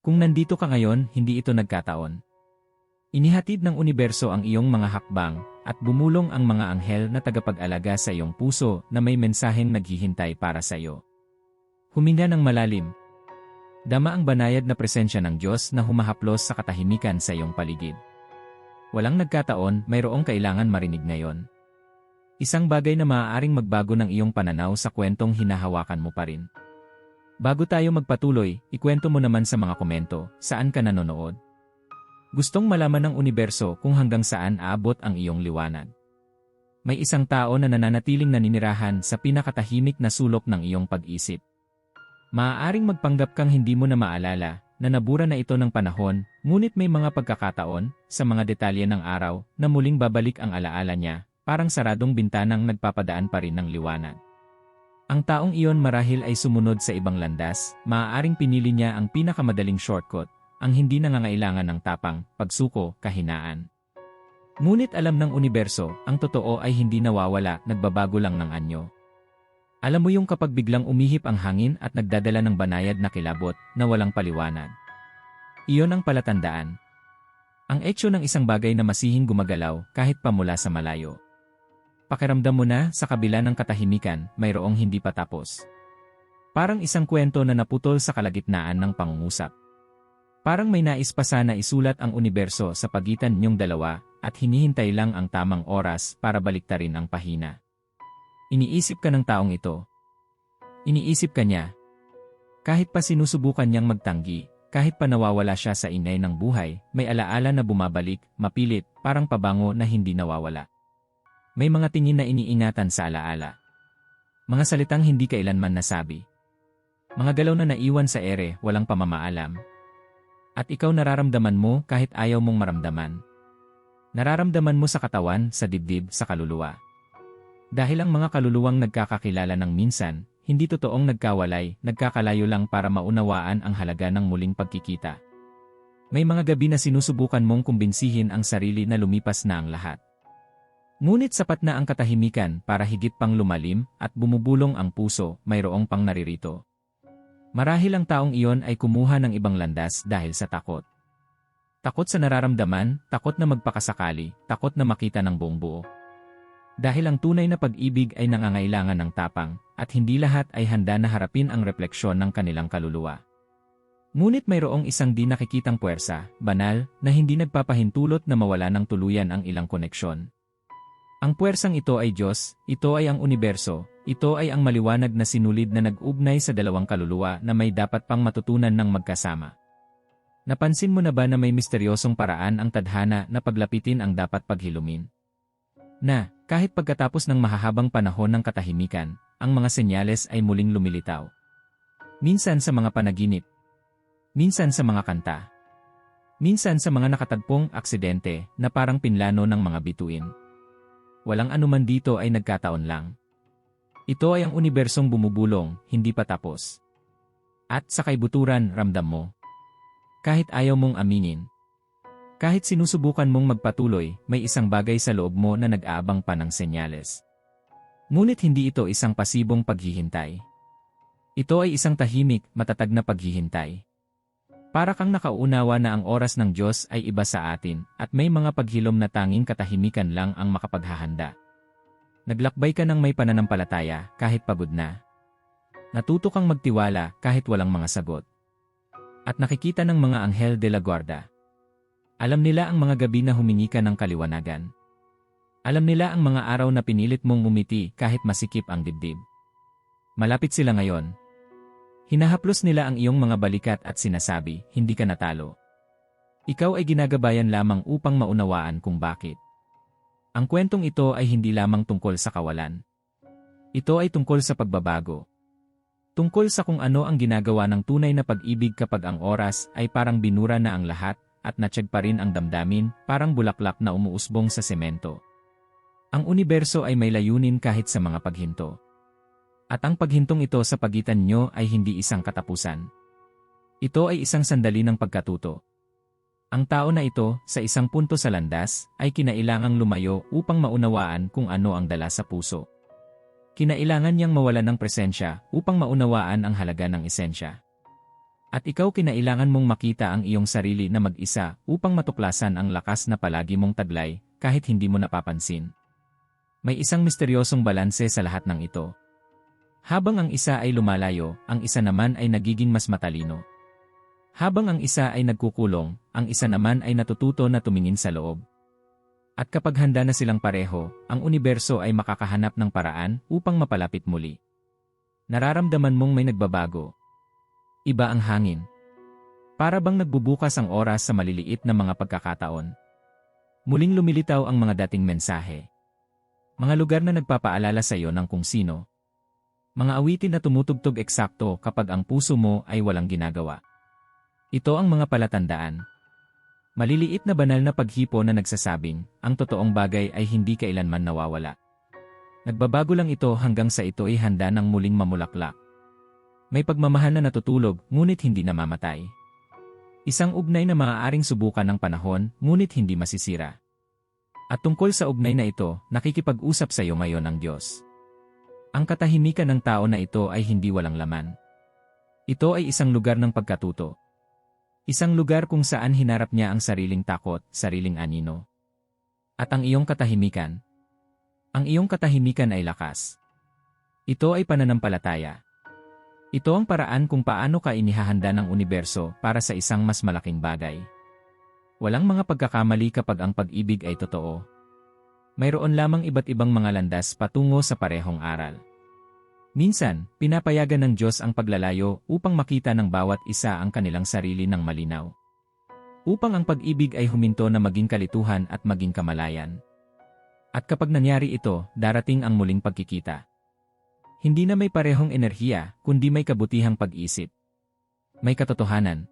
Kung nandito ka ngayon, hindi ito nagkataon. Inihatid ng universo ang iyong mga hakbang, at bumulong ang mga anghel na tagapag-alaga sa iyong puso na may mensaheng naghihintay para sa iyo. Huminga ng malalim. Dama ang banayad na presensya ng Diyos na humahaplos sa katahimikan sa iyong paligid. Walang nagkataon, mayroong kailangan marinig ngayon. Isang bagay na maaaring magbago ng iyong pananaw sa kwentong hinahawakan mo pa rin. Bago tayo magpatuloy, ikwento mo naman sa mga komento, saan ka nanonood? Gustong malaman ng universo kung hanggang saan aabot ang iyong liwanag. May isang tao na nananatiling naninirahan sa pinakatahimik na sulok ng iyong pag-isip. Maaaring magpanggap kang hindi mo na maalala na nabura na ito ng panahon, ngunit may mga pagkakataon sa mga detalye ng araw na muling babalik ang alaala niya, parang saradong bintanang nagpapadaan pa rin ng liwanag. Ang taong iyon marahil ay sumunod sa ibang landas, maaaring pinili niya ang pinakamadaling shortcut ang hindi nangangailangan ng tapang, pagsuko, kahinaan. Ngunit alam ng universo, ang totoo ay hindi nawawala, nagbabago lang ng anyo. Alam mo yung kapag biglang umihip ang hangin at nagdadala ng banayad na kilabot na walang paliwanag. Iyon ang palatandaan. Ang etsyo ng isang bagay na masihing gumagalaw kahit pa mula sa malayo. Pakiramdam mo na sa kabila ng katahimikan, mayroong hindi pa tapos. Parang isang kwento na naputol sa kalagitnaan ng pangungusap. Parang may nais pa sana isulat ang universo sa pagitan ninyong dalawa at hinihintay lang ang tamang oras para baliktarin ang pahina. Iniisip ka ng taong ito. Iniisip ka niya. Kahit pa sinusubukan niyang magtanggi, kahit pa nawawala siya sa inay ng buhay, may alaala na bumabalik, mapilit, parang pabango na hindi nawawala. May mga tingin na iniingatan sa alaala. Mga salitang hindi kailanman nasabi. Mga galaw na naiwan sa ere, walang pamamaalam, at ikaw nararamdaman mo kahit ayaw mong maramdaman. Nararamdaman mo sa katawan, sa dibdib, sa kaluluwa. Dahil ang mga kaluluwang nagkakakilala ng minsan, hindi totoong nagkawalay, nagkakalayo lang para maunawaan ang halaga ng muling pagkikita. May mga gabi na sinusubukan mong kumbinsihin ang sarili na lumipas na ang lahat. Ngunit sapat na ang katahimikan para higit pang lumalim at bumubulong ang puso, mayroong pang naririto. Marahil ang taong iyon ay kumuha ng ibang landas dahil sa takot. Takot sa nararamdaman, takot na magpakasakali, takot na makita ng buong buo. Dahil ang tunay na pag-ibig ay nangangailangan ng tapang, at hindi lahat ay handa na harapin ang refleksyon ng kanilang kaluluwa. Ngunit mayroong isang di nakikitang puwersa, banal, na hindi nagpapahintulot na mawala ng tuluyan ang ilang koneksyon. Ang puwersang ito ay Diyos, ito ay ang universo, ito ay ang maliwanag na sinulid na nag-ugnay sa dalawang kaluluwa na may dapat pang matutunan ng magkasama. Napansin mo na ba na may misteryosong paraan ang tadhana na paglapitin ang dapat paghilumin? Na, kahit pagkatapos ng mahahabang panahon ng katahimikan, ang mga senyales ay muling lumilitaw. Minsan sa mga panaginip. Minsan sa mga kanta. Minsan sa mga nakatagpong aksidente na parang pinlano ng mga bituin. Walang anuman dito ay nagkataon lang. Ito ay ang unibersong bumubulong, hindi pa tapos. At sa kaibuturan, ramdam mo. Kahit ayaw mong aminin. Kahit sinusubukan mong magpatuloy, may isang bagay sa loob mo na nag-aabang pa ng senyales. Ngunit hindi ito isang pasibong paghihintay. Ito ay isang tahimik, matatag na paghihintay. Para kang nakaunawa na ang oras ng Diyos ay iba sa atin at may mga paghilom na tanging katahimikan lang ang makapaghahanda. Naglakbay ka ng may pananampalataya kahit pagod na. Natuto kang magtiwala kahit walang mga sagot. At nakikita ng mga anghel de la guarda. Alam nila ang mga gabi na humingi ka ng kaliwanagan. Alam nila ang mga araw na pinilit mong ngumiti kahit masikip ang dibdib. Malapit sila ngayon. Hinahaplos nila ang iyong mga balikat at sinasabi, hindi ka natalo. Ikaw ay ginagabayan lamang upang maunawaan kung bakit. Ang kwentong ito ay hindi lamang tungkol sa kawalan. Ito ay tungkol sa pagbabago. Tungkol sa kung ano ang ginagawa ng tunay na pag-ibig kapag ang oras ay parang binura na ang lahat at natsyag pa rin ang damdamin, parang bulaklak na umuusbong sa semento. Ang universo ay may layunin kahit sa mga paghinto. At ang paghintong ito sa pagitan nyo ay hindi isang katapusan. Ito ay isang sandali ng pagkatuto. Ang tao na ito, sa isang punto sa landas, ay kinailangang lumayo upang maunawaan kung ano ang dala sa puso. Kinailangan niyang mawalan ng presensya upang maunawaan ang halaga ng esensya. At ikaw kinailangan mong makita ang iyong sarili na mag-isa upang matuklasan ang lakas na palagi mong taglay kahit hindi mo napapansin. May isang misteryosong balanse sa lahat ng ito. Habang ang isa ay lumalayo, ang isa naman ay nagiging mas matalino. Habang ang isa ay nagkukulong, ang isa naman ay natututo na tumingin sa loob. At kapag handa na silang pareho, ang universo ay makakahanap ng paraan upang mapalapit muli. Nararamdaman mong may nagbabago, Iba ang hangin. Para bang nagbubukas ang oras sa maliliit na mga pagkakataon. Muling lumilitaw ang mga dating mensahe. Mga lugar na nagpapaalala sa iyo ng kung sino. Mga awitin na tumutugtog eksakto kapag ang puso mo ay walang ginagawa. Ito ang mga palatandaan. Maliliit na banal na paghipo na nagsasabing, ang totoong bagay ay hindi kailanman nawawala. Nagbabago lang ito hanggang sa ito ay handa ng muling mamulaklak. May pagmamahal na natutulog, ngunit hindi namamatay. Isang ugnay na maaaring subukan ng panahon, ngunit hindi masisira. At tungkol sa ugnay na ito, nakikipag-usap sa iyo ngayon ang Diyos. Ang katahimikan ng tao na ito ay hindi walang laman. Ito ay isang lugar ng pagkatuto. Isang lugar kung saan hinarap niya ang sariling takot, sariling anino. At ang iyong katahimikan. Ang iyong katahimikan ay lakas. Ito ay pananampalataya. Ito ang paraan kung paano ka inihahanda ng universo para sa isang mas malaking bagay. Walang mga pagkakamali kapag ang pag-ibig ay totoo. Mayroon lamang iba't ibang mga landas patungo sa parehong aral. Minsan, pinapayagan ng Diyos ang paglalayo upang makita ng bawat isa ang kanilang sarili ng malinaw. Upang ang pag-ibig ay huminto na maging kalituhan at maging kamalayan. At kapag nangyari ito, darating ang muling pagkikita. Hindi na may parehong enerhiya, kundi may kabutihang pag-isip. May katotohanan.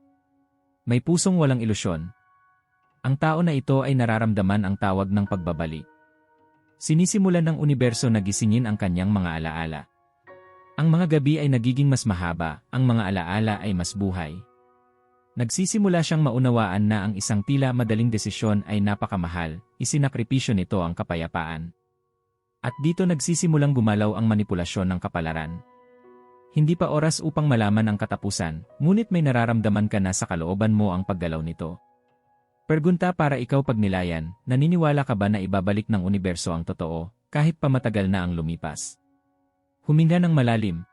May pusong walang ilusyon. Ang tao na ito ay nararamdaman ang tawag ng pagbabalik. Sinisimulan ng universo na gisingin ang kanyang mga alaala. Ang mga gabi ay nagiging mas mahaba, ang mga alaala ay mas buhay. Nagsisimula siyang maunawaan na ang isang tila madaling desisyon ay napakamahal, isinakripisyo nito ang kapayapaan. At dito nagsisimulang gumalaw ang manipulasyon ng kapalaran. Hindi pa oras upang malaman ang katapusan, ngunit may nararamdaman ka na sa kalooban mo ang paggalaw nito. Pergunta para ikaw pagnilayan, naniniwala ka ba na ibabalik ng universo ang totoo, kahit pa matagal na ang lumipas? Huminga ng malalim.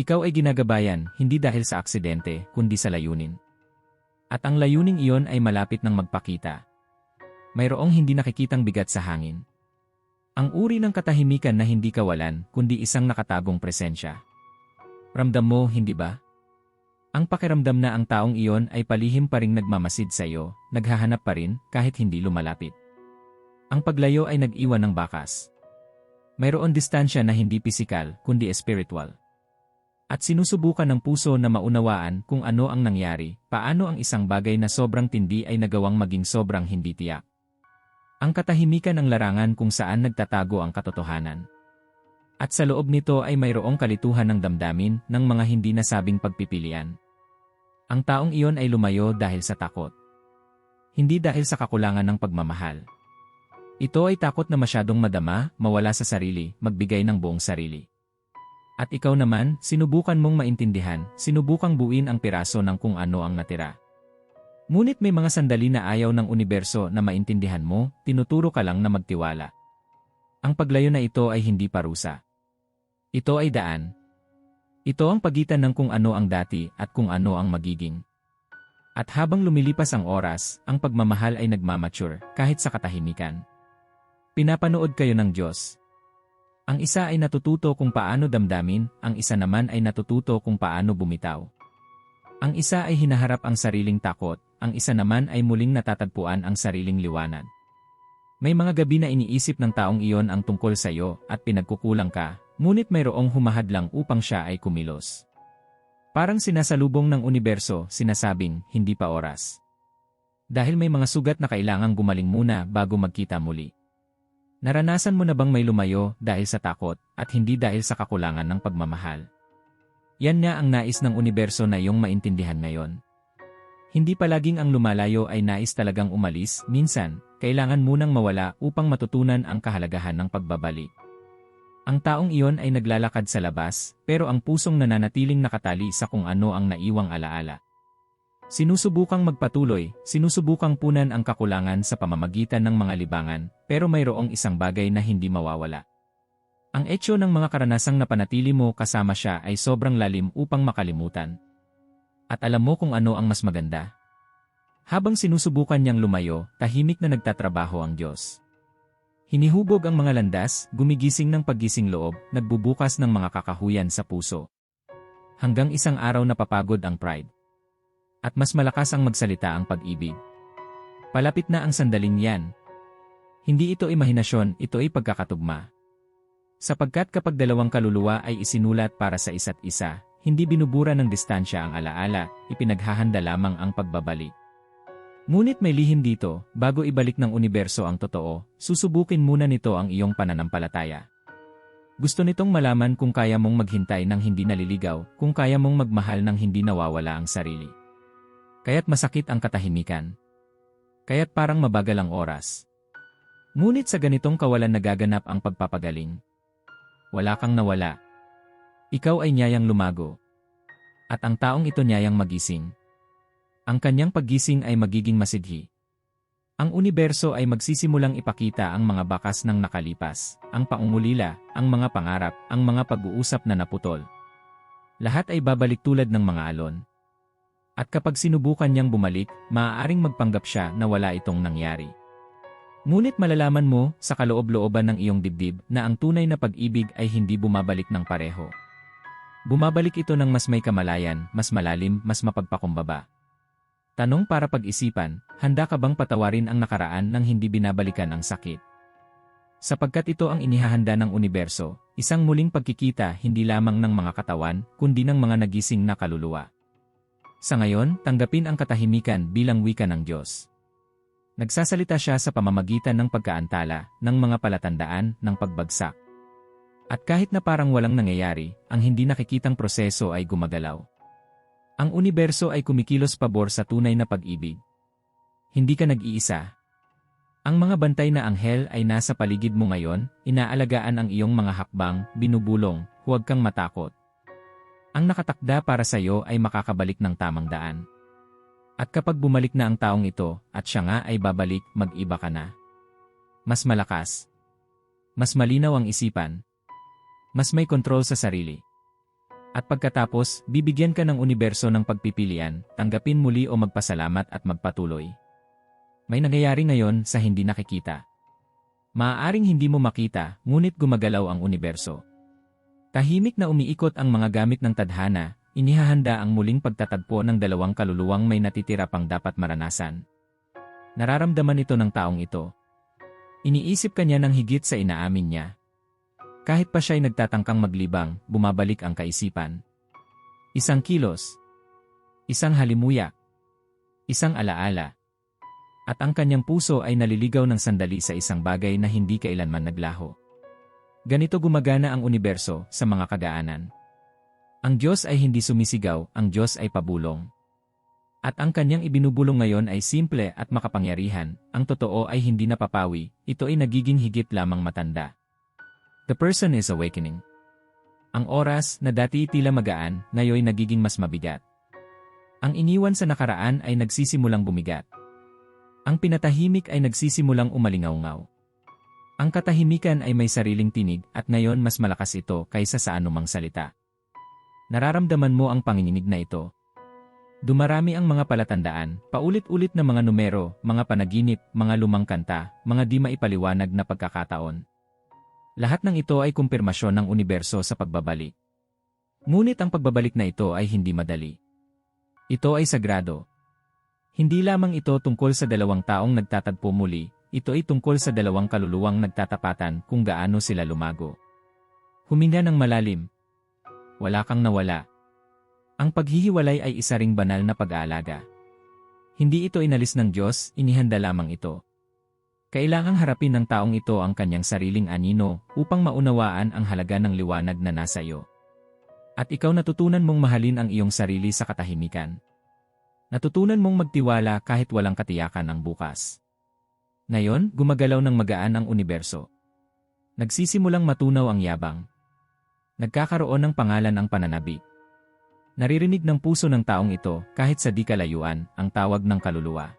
Ikaw ay ginagabayan, hindi dahil sa aksidente, kundi sa layunin. At ang layuning iyon ay malapit ng magpakita. Mayroong hindi nakikitang bigat sa hangin. Ang uri ng katahimikan na hindi kawalan, kundi isang nakatagong presensya. Ramdam mo, hindi ba? Ang pakiramdam na ang taong iyon ay palihim pa ring nagmamasid sa iyo, naghahanap pa rin kahit hindi lumalapit. Ang paglayo ay nag-iwan ng bakas. Mayroon distansya na hindi pisikal, kundi espiritual. At sinusubukan ng puso na maunawaan kung ano ang nangyari, paano ang isang bagay na sobrang tindi ay nagawang maging sobrang hindi tiyak. Ang katahimikan ng larangan kung saan nagtatago ang katotohanan. At sa loob nito ay mayroong kalituhan ng damdamin ng mga hindi nasabing pagpipilian. Ang taong iyon ay lumayo dahil sa takot. Hindi dahil sa kakulangan ng pagmamahal. Ito ay takot na masyadong madama, mawala sa sarili, magbigay ng buong sarili. At ikaw naman, sinubukan mong maintindihan, sinubukang buuin ang piraso ng kung ano ang natira. Ngunit may mga sandali na ayaw ng universo na maintindihan mo, tinuturo ka lang na magtiwala. Ang paglayo na ito ay hindi parusa. Ito ay daan. Ito ang pagitan ng kung ano ang dati at kung ano ang magiging. At habang lumilipas ang oras, ang pagmamahal ay nagmamature kahit sa katahimikan. Pinapanood kayo ng Diyos. Ang isa ay natututo kung paano damdamin, ang isa naman ay natututo kung paano bumitaw. Ang isa ay hinaharap ang sariling takot, ang isa naman ay muling natatagpuan ang sariling liwanag. May mga gabi na iniisip ng taong iyon ang tungkol sa iyo at pinagkukulang ka, ngunit mayroong humahadlang upang siya ay kumilos. Parang sinasalubong ng universo, sinasabing, hindi pa oras. Dahil may mga sugat na kailangang gumaling muna bago magkita muli. Naranasan mo na bang may lumayo dahil sa takot at hindi dahil sa kakulangan ng pagmamahal? Yan nga ang nais ng universo na iyong maintindihan ngayon. Hindi palaging ang lumalayo ay nais talagang umalis, minsan, kailangan munang mawala upang matutunan ang kahalagahan ng pagbabalik. Ang taong iyon ay naglalakad sa labas, pero ang pusong nananatiling nakatali sa kung ano ang naiwang alaala. Sinusubukang magpatuloy, sinusubukang punan ang kakulangan sa pamamagitan ng mga libangan, pero mayroong isang bagay na hindi mawawala. Ang etyo ng mga karanasang napanatili mo kasama siya ay sobrang lalim upang makalimutan. At alam mo kung ano ang mas maganda. Habang sinusubukan niyang lumayo, tahimik na nagtatrabaho ang Diyos. Hinihubog ang mga landas, gumigising ng paggising loob, nagbubukas ng mga kakahuyan sa puso. Hanggang isang araw na papagod ang pride. At mas malakas ang magsalita ang pag-ibig. Palapit na ang sandaling yan. Hindi ito imahinasyon, ito ay pagkakatugma. Sapagkat kapag dalawang kaluluwa ay isinulat para sa isa't isa, hindi binubura ng distansya ang alaala, ipinaghahanda lamang ang pagbabalik. Ngunit may lihim dito, bago ibalik ng universo ang totoo, susubukin muna nito ang iyong pananampalataya. Gusto nitong malaman kung kaya mong maghintay ng hindi naliligaw, kung kaya mong magmahal ng hindi nawawala ang sarili. Kaya't masakit ang katahimikan. Kaya't parang mabagal ang oras. Ngunit sa ganitong kawalan nagaganap ang pagpapagaling. Wala kang nawala. Ikaw ay niyayang lumago. At ang taong ito niyayang magising. Ang kanyang paggising ay magiging masidhi. Ang universo ay magsisimulang ipakita ang mga bakas ng nakalipas, ang paungulila, ang mga pangarap, ang mga pag-uusap na naputol. Lahat ay babalik tulad ng mga alon. At kapag sinubukan niyang bumalik, maaaring magpanggap siya na wala itong nangyari. Ngunit malalaman mo sa kaloob-looban ng iyong dibdib na ang tunay na pag-ibig ay hindi bumabalik ng pareho. Bumabalik ito ng mas may kamalayan, mas malalim, mas mapagpakumbaba. Tanong para pag-isipan, handa ka bang patawarin ang nakaraan nang hindi binabalikan ang sakit? Sapagkat ito ang inihahanda ng universo, isang muling pagkikita hindi lamang ng mga katawan, kundi ng mga nagising na kaluluwa. Sa ngayon, tanggapin ang katahimikan bilang wika ng Diyos. Nagsasalita siya sa pamamagitan ng pagkaantala, ng mga palatandaan, ng pagbagsak. At kahit na parang walang nangyayari, ang hindi nakikitang proseso ay gumagalaw. Ang universo ay kumikilos pabor sa tunay na pag-ibig. Hindi ka nag-iisa. Ang mga bantay na anghel ay nasa paligid mo ngayon, inaalagaan ang iyong mga hakbang, binubulong, huwag kang matakot. Ang nakatakda para sa iyo ay makakabalik ng tamang daan. At kapag bumalik na ang taong ito, at siya nga ay babalik, mag-iba ka na. Mas malakas. Mas malinaw ang isipan. Mas may kontrol sa sarili. At pagkatapos, bibigyan ka ng universo ng pagpipilian, tanggapin muli o magpasalamat at magpatuloy. May nangyayari ngayon sa hindi nakikita. Maaaring hindi mo makita, ngunit gumagalaw ang universo. Tahimik na umiikot ang mga gamit ng tadhana, inihahanda ang muling pagtatagpo ng dalawang kaluluwang may natitira pang dapat maranasan. Nararamdaman ito ng taong ito. Iniisip kanya ng higit sa inaamin niya, kahit pa siya'y nagtatangkang maglibang, bumabalik ang kaisipan. Isang kilos. Isang halimuyak. Isang alaala. At ang kanyang puso ay naliligaw ng sandali sa isang bagay na hindi kailanman naglaho. Ganito gumagana ang universo sa mga kagaanan. Ang Diyos ay hindi sumisigaw, ang Diyos ay pabulong. At ang kanyang ibinubulong ngayon ay simple at makapangyarihan, ang totoo ay hindi napapawi, ito ay nagiging higit lamang matanda. The person is awakening. Ang oras na dati tila magaan, ngayon nagiging mas mabigat. Ang iniwan sa nakaraan ay nagsisimulang bumigat. Ang pinatahimik ay nagsisimulang umalingaw-ngaw. Ang katahimikan ay may sariling tinig at ngayon mas malakas ito kaysa sa anumang salita. Nararamdaman mo ang panginginig na ito. Dumarami ang mga palatandaan, paulit-ulit na mga numero, mga panaginip, mga lumang kanta, mga di maipaliwanag na pagkakataon. Lahat ng ito ay kumpirmasyon ng universo sa pagbabalik. Ngunit ang pagbabalik na ito ay hindi madali. Ito ay sagrado. Hindi lamang ito tungkol sa dalawang taong nagtatagpo muli, ito ay tungkol sa dalawang kaluluwang nagtatapatan kung gaano sila lumago. Huminga ng malalim. Wala kang nawala. Ang paghihiwalay ay isa ring banal na pag-aalaga. Hindi ito inalis ng Diyos, inihanda lamang ito. Kailangang harapin ng taong ito ang kanyang sariling anino upang maunawaan ang halaga ng liwanag na nasa iyo. At ikaw natutunan mong mahalin ang iyong sarili sa katahimikan. Natutunan mong magtiwala kahit walang katiyakan ang bukas. Ngayon, gumagalaw ng magaan ang universo. Nagsisimulang matunaw ang yabang. Nagkakaroon ng pangalan ang pananabik. Naririnig ng puso ng taong ito kahit sa di kalayuan ang tawag ng kaluluwa.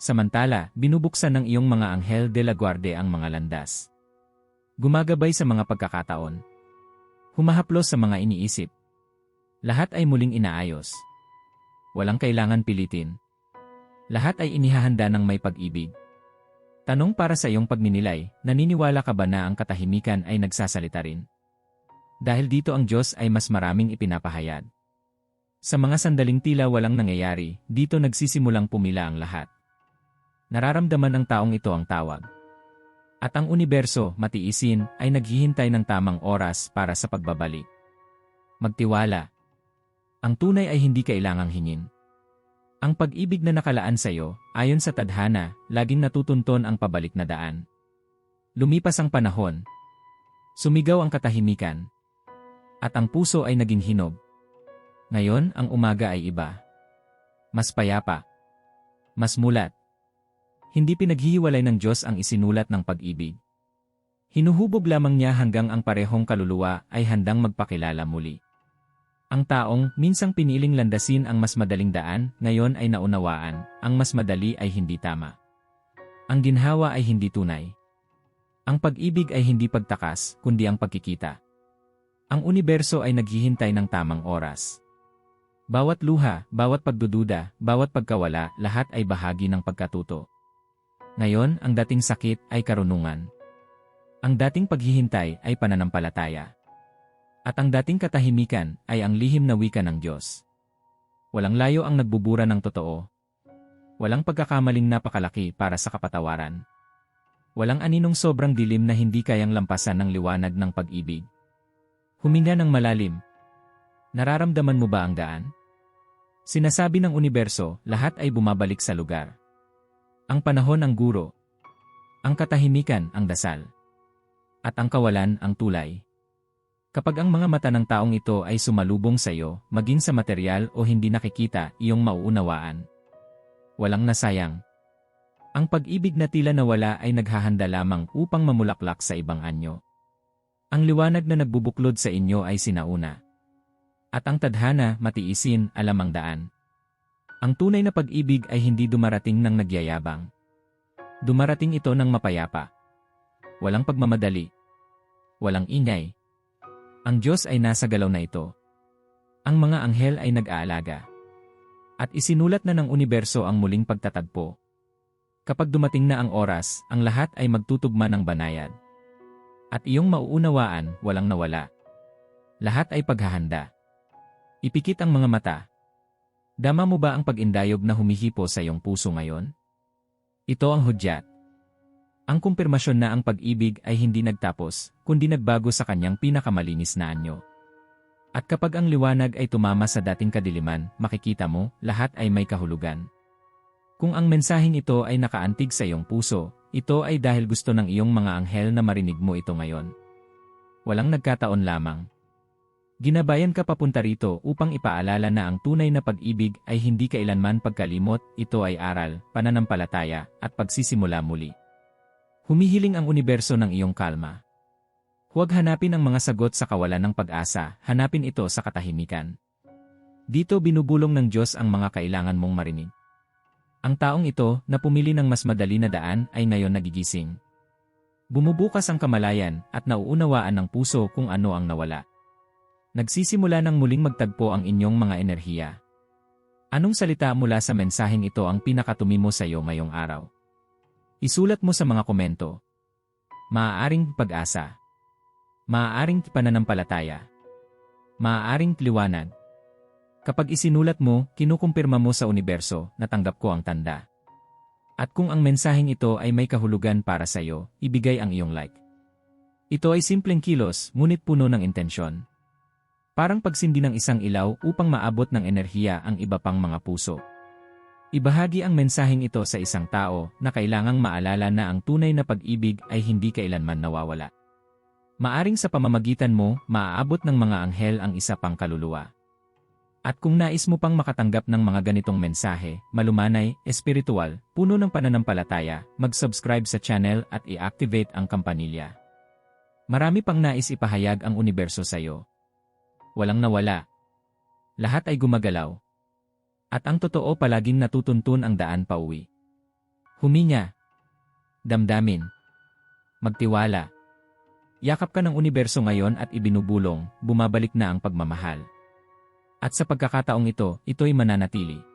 Samantala, binubuksan ng iyong mga anghel de la guarde ang mga landas. Gumagabay sa mga pagkakataon. Humahaplos sa mga iniisip. Lahat ay muling inaayos. Walang kailangan pilitin. Lahat ay inihahanda ng may pag-ibig. Tanong para sa iyong pagninilay, naniniwala ka ba na ang katahimikan ay nagsasalita rin? Dahil dito ang Diyos ay mas maraming ipinapahayag. Sa mga sandaling tila walang nangyayari, dito nagsisimulang pumila ang lahat. Nararamdaman ng taong ito ang tawag. At ang universo, matiisin, ay naghihintay ng tamang oras para sa pagbabalik. Magtiwala. Ang tunay ay hindi kailangang hingin. Ang pag-ibig na nakalaan sa iyo, ayon sa tadhana, laging natutunton ang pabalik na daan. Lumipas ang panahon. Sumigaw ang katahimikan. At ang puso ay naging hinog. Ngayon, ang umaga ay iba. Mas payapa. Mas mulat. Hindi pinaghihiwalay ng Diyos ang isinulat ng pag-ibig. Hinuhubog lamang niya hanggang ang parehong kaluluwa ay handang magpakilala muli. Ang taong minsang piniling landasin ang mas madaling daan, ngayon ay naunawaan, ang mas madali ay hindi tama. Ang ginhawa ay hindi tunay. Ang pag-ibig ay hindi pagtakas, kundi ang pagkikita. Ang universo ay naghihintay ng tamang oras. Bawat luha, bawat pagdududa, bawat pagkawala, lahat ay bahagi ng pagkatuto. Ngayon, ang dating sakit ay karunungan. Ang dating paghihintay ay pananampalataya. At ang dating katahimikan ay ang lihim na wika ng Diyos. Walang layo ang nagbubura ng totoo. Walang pagkakamaling napakalaki para sa kapatawaran. Walang aninong sobrang dilim na hindi kayang lampasan ng liwanag ng pag-ibig. Huminga ng malalim. Nararamdaman mo ba ang daan? Sinasabi ng universo, lahat ay bumabalik sa lugar. Ang panahon ang guro. Ang katahimikan ang dasal. At ang kawalan ang tulay. Kapag ang mga mata ng taong ito ay sumalubong sa iyo, maging sa material o hindi nakikita, iyong mauunawaan. Walang nasayang. Ang pag-ibig na tila nawala ay naghahanda lamang upang mamulaklak sa ibang anyo. Ang liwanag na nagbubuklod sa inyo ay sinauna. At ang tadhana, matiisin, alam ang daan. Ang tunay na pag-ibig ay hindi dumarating ng nagyayabang. Dumarating ito ng mapayapa. Walang pagmamadali. Walang ingay. Ang Diyos ay nasa galaw na ito. Ang mga anghel ay nag-aalaga. At isinulat na ng universo ang muling pagtatagpo. Kapag dumating na ang oras, ang lahat ay magtutugma ng banayad. At iyong mauunawaan, walang nawala. Lahat ay paghahanda. Ipikit ang mga mata. Dama mo ba ang pag-indayog na humihipo sa iyong puso ngayon? Ito ang hudyat. Ang kumpirmasyon na ang pag-ibig ay hindi nagtapos, kundi nagbago sa kanyang pinakamalinis na anyo. At kapag ang liwanag ay tumama sa dating kadiliman, makikita mo, lahat ay may kahulugan. Kung ang mensaheng ito ay nakaantig sa iyong puso, ito ay dahil gusto ng iyong mga anghel na marinig mo ito ngayon. Walang nagkataon lamang. Ginabayan ka papunta rito upang ipaalala na ang tunay na pag-ibig ay hindi kailanman pagkalimot, ito ay aral, pananampalataya, at pagsisimula muli. Humihiling ang universo ng iyong kalma. Huwag hanapin ang mga sagot sa kawalan ng pag-asa, hanapin ito sa katahimikan. Dito binubulong ng Diyos ang mga kailangan mong marinig. Ang taong ito na pumili ng mas madali na daan ay ngayon nagigising. Bumubukas ang kamalayan at nauunawaan ng puso kung ano ang nawala. Nagsisimula ng muling magtagpo ang inyong mga enerhiya. Anong salita mula sa mensaheng ito ang pinakatumi mo sa iyo ngayong araw? Isulat mo sa mga komento. Maaaring pag-asa. Maaaring pananampalataya. Maaaring liwanag. Kapag isinulat mo, kinukumpirma mo sa universo, natanggap ko ang tanda. At kung ang mensaheng ito ay may kahulugan para sa iyo, ibigay ang iyong like. Ito ay simpleng kilos, ngunit puno ng intensyon. Parang pagsindi ng isang ilaw upang maabot ng enerhiya ang iba pang mga puso. Ibahagi ang mensaheng ito sa isang tao na kailangang maalala na ang tunay na pag-ibig ay hindi kailanman nawawala. Maaring sa pamamagitan mo, maaabot ng mga anghel ang isa pang kaluluwa. At kung nais mo pang makatanggap ng mga ganitong mensahe, malumanay, espiritual, puno ng pananampalataya, mag-subscribe sa channel at i-activate ang kampanilya. Marami pang nais ipahayag ang universo sa'yo. Walang nawala. Lahat ay gumagalaw. At ang totoo palaging natutuntun ang daan pauwi. Huminga. Damdamin. Magtiwala. Yakap ka ng universo ngayon at ibinubulong, bumabalik na ang pagmamahal. At sa pagkakataong ito, ito'y mananatili.